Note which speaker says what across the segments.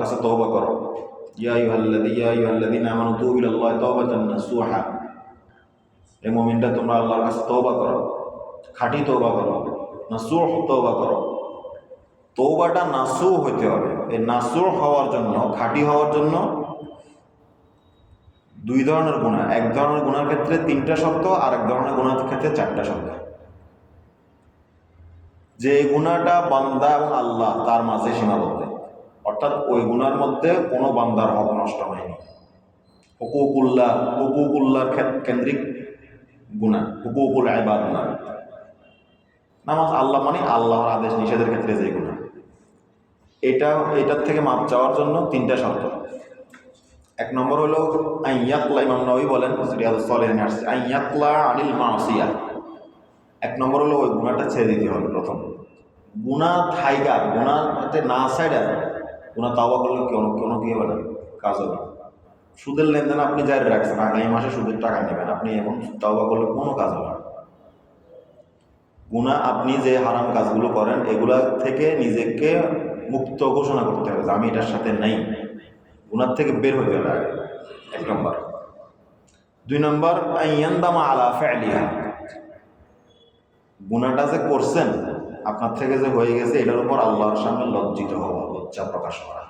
Speaker 1: কাছে তওবা করো ইয়া আইয়ুহাল্লাযী ইয়া আইয়ুহাল্লাযীনা আমানু তোমরা আল্লাহর কাছে তওবা করো। খাঁটি তওবা করো। নাসুহ তওবা করো। তৌবাটা নাসুহ হইতে হবে। নাসুহ হওয়ার জন্য, খাঁটি হওয়ার জন্য দুই ধরনের গুণা। এক ধরনের গুণার ক্ষেত্রে তিনটা শব্দ আর এক ধরনের গুণার ক্ষেত্রে চারটা শব্দ যে গুণাটা বান্দা এবং আল্লাহ, তার মাঝে সীমাবদ্ধ। অর্থাৎ ওই গুণার মধ্যে কোনো বান্দার হক নষ্ট হয়নি। হুকুকুল্লাহ হুকুকুল্লার কেন্দ্রিক গুণা, হুকুকুল আইবাদ না নামাজ আল্লাহ মানে আল্লাহর আদেশ, নিষেধের ক্ষেত্রে যে গুণা। এটা, এটার থেকে মাপ চাওয়ার জন্য তিনটা শর্ত। এক নম্বর হলো আইয়াকলা ইমাম নবী বলেন আইয়াকলা আনিল মাসিয়া। এক নম্বর হলো ওই গুণাটা ছেড়ে দিতে হবে প্রথম। গুণা থাইগা গুণাতে না সাইডা গুণা তাওবা করলে কেন? কোনো কি হবে না? কাজ হবে সুদের লেনদেন আপনি জারি রাখছেন, আগামী মাসে সুদের টাকা নেবেন। আপনি এখন তাওবা করলে কোনো কাজ হবে না। গুণা আপনি যে হারাম কাজগুলো করেন, এগুলা থেকে নিজেকে মুক্ত ঘোষণা করতে হবে যে আমি এটার সাথে নেই। গুণার থেকে বের হয়ে আগে। এক নম্বর। দুই নম্বর আলা ফেলিহা গুণাটা যে করছেন আপনার থেকে যে হয়ে গেছে, এটার উপর আল্লাহর সামনে লজ্জিত হওয়া, লজ্জা প্রকাশ করা।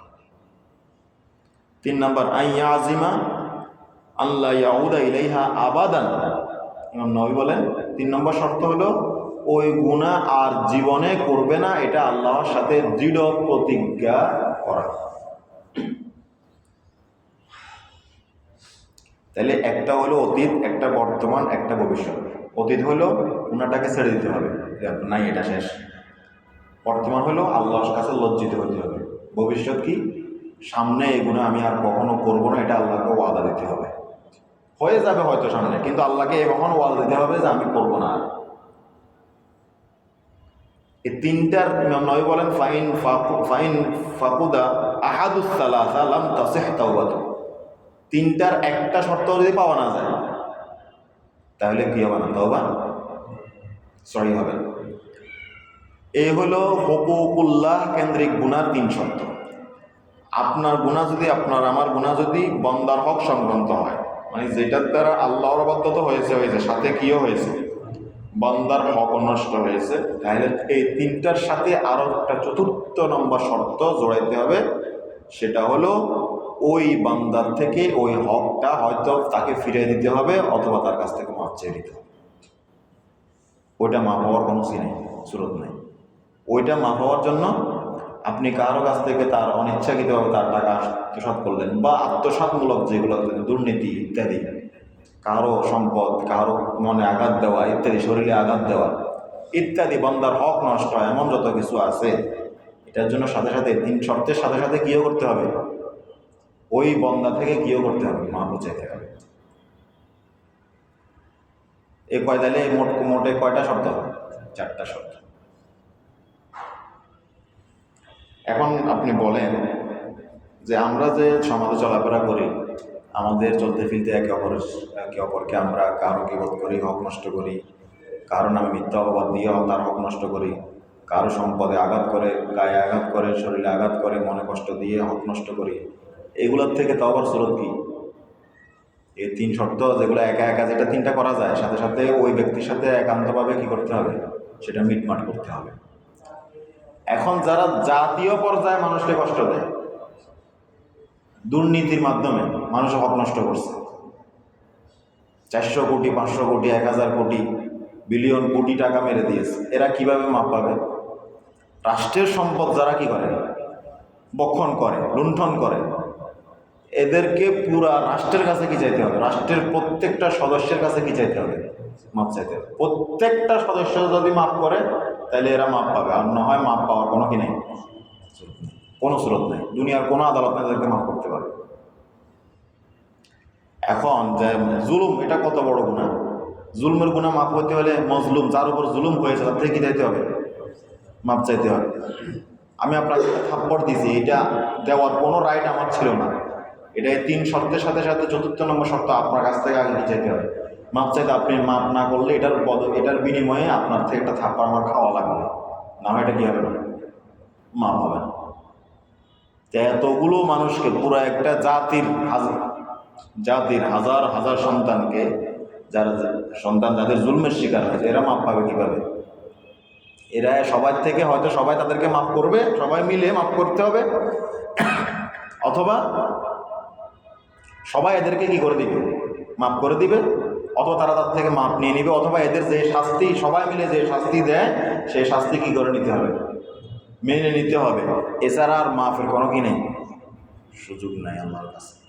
Speaker 1: তিন নম্বর আইয়া আজিমা আল্লাহ ইয়াউদা ইলাইহা আবাদান। ইমাম নবী বলেন, তিন নম্বর শর্ত হলো, ওই গুণা আর জীবনে করবে না, এটা আল্লাহর সাথে দৃঢ় প্রতিজ্ঞা করা। তাহলে একটা হলো অতীত, একটা বর্তমান, একটা ভবিষ্যৎ। অতীত হলো গুণাটাকে ছেড়ে দিতে হবে। নাই, এটা শেষ। বর্তমান হলো আল্লাহর কাছে লজ্জিত হতে হবে। ভবিষ্যৎ কি? সামনে এই গুণা আমি আর কখনো করব না, এটা আল্লাহকে ওয়াদা দিতে হবে। হয়ে যাবে হয়তো সামনে, কিন্তু আল্লাহকে কখন ওয়াদা দিতে হবে যে আমি করব না। এই তিনটার নবী বলেন, ফাইন ফাইন ফাকুদা আহাদুস সালাসা লাম তাসিহ তাওবাতু তিনটার একটা শর্ত যদি পাওয়া না যায় তাহলে কি হবে না? তওবা? সরি হবে। না এই হলো হকুকুল্লাহ কেন্দ্রিক গুণার তিন শর্ত। আপনার গুণা যদি আপনার, আমার গুণা যদি বন্দার হক সংক্রান্ত হয় মানে যেটার দ্বারা আল্লাহর অবাধ্যত হয়েছে হয়েছে, সাথে কিও হয়েছে, বন্দার হক নষ্ট হয়েছে, তাহলে এই তিনটার সাথে আরও একটা চতুর্থ নম্বর শর্ত জোড়াইতে হবে, সেটা হলো ওই বান্দার থেকে ওই হকটা হয়তো তাকে ফিরিয়ে দিতে হবে অথবা তার কাছ থেকে মাপ চেয়ে দিতে হবে। ওইটা মাপ হওয়ার কোনো সি নেই, সুরত নেই। ওইটা মাপ হওয়ার জন্য আপনি কারও কাছ থেকে তার অনিচ্ছাকৃতভাবে তার টাকা আত্মসাৎ করলেন বা আত্মসাৎমূলক যেগুলো দুর্নীতি ইত্যাদি, কারও সম্পদ, কারও মনে আঘাত দেওয়া ইত্যাদি, শরীরে আঘাত দেওয়া, ইত্যাদি, বন্দার হক নষ্ট এমন যত কিছু আছে, এটার জন্য সাথে সাথে তিন শর্তের সাথে সাথে কিও করতে হবে? ওই বন্দা থেকে কিও করতে হবে, মা বুঝাইতে হবে। এই তাহলে মোট মোটে কয়টা শর্ত চারটা শর্ত এখন আপনি বলেন যে আমরা যে সমাজে চলাফেরা করি, আমাদের চলতে ফিরতে একে অপর একে অপরকে আমরা কারও কিবোধ করি, হক নষ্ট করি, কারও নামে মিথ্যা অপবাদ দিয়ে তার হক নষ্ট করি, কারও সম্পদে আঘাত করে, গায়ে আঘাত করে, শরীরে আঘাত করে, মনে কষ্ট দিয়ে হক নষ্ট করি এগুলোর থেকে তো আবার স্রোত কি? এই তিন শর্ত যেগুলো একা একা যেটা তিনটা করা যায়, সাথে সাথে ওই ব্যক্তির সাথে একান্তভাবে কি করতে হবে? সেটা মিটমাট করতে হবে। এখন যারা জাতীয় পর্যায়ে মানুষকে কষ্ট দেয়, দুর্নীতির মাধ্যমে মানুষ হক নষ্ট করছে। চারশো কোটি, পাঁচশো কোটি, এক হাজার কোটি, বিলিয়ন কোটি টাকা মেরে দিয়েছে। এরা কীভাবে মাপ পাবে? রাষ্ট্রের সম্পদ যারা কি করে? বক্ষণ করে, লুণ্ঠন করে। এদেরকে পুরা রাষ্ট্রের কাছে কি চাইতে হবে? রাষ্ট্রের প্রত্যেকটা সদস্যের কাছে কি চাইতে হবে? মাপ চাইতে হবে। প্রত্যেকটা সদস্য যদি মাপ করে, তাহলে এরা মাপ পাবে। আর না হয় মাপ পাওয়ার কোনো কি নেই? কোনো স্রোত নেই। দুনিয়ার কোনো আদালত না এদেরকে মাফ করতে পারে। এখন যে জুলুম, এটা কত বড় গুণা জুলুমের গুণা মাফ করতে হলে মজলুম, যার উপর জুলুম হয়েছে, তার থেকে কি চাইতে হবে? মাপ চাইতে হবে। আমি আপনাকে থাপ্পড় দিছি এটা দেওয়ার কোনো রাইট আমার ছিল না। এটা তিন শর্তের সাথে সাথে চতুর্থ নম্বর শর্ত, আপনার কাছ থেকে আগে কি চাইতে হবে। মাপ চাইতে আপনি মাপ না করলে এটার বদ এটার বিনিময়ে আপনার থেকে একটা থাপ্পা আমার খাওয়া লাগবে। না হয় এটা কী হবে? না মাপ হবে। না এতগুলো মানুষকে, পুরো একটা জাতির হাজার জাতির হাজার হাজার সন্তানকে, যারা সন্তান যাদের জুলমের শিকার হয়েছে, এরা মাপ পাবে কীভাবে? এরা সবার থেকে হয়তো সবাই তাদেরকে মাফ করবে, সবাই মিলে মাফ করতে হবে। অথবা সবাই এদেরকে কি করে দিবে? মাফ করে দিবে? অথবা তারা তার থেকে মাপ নিয়ে নিবে, অথবা এদের যে শাস্তি, সবাই মিলে যে শাস্তি দেয়, সেই শাস্তি কি করে নিতে হবে? মেনে নিতে হবে। এছাড়া আর মাফের কোনো কি নেই? সুযোগ নাই আল্লাহর কাছে।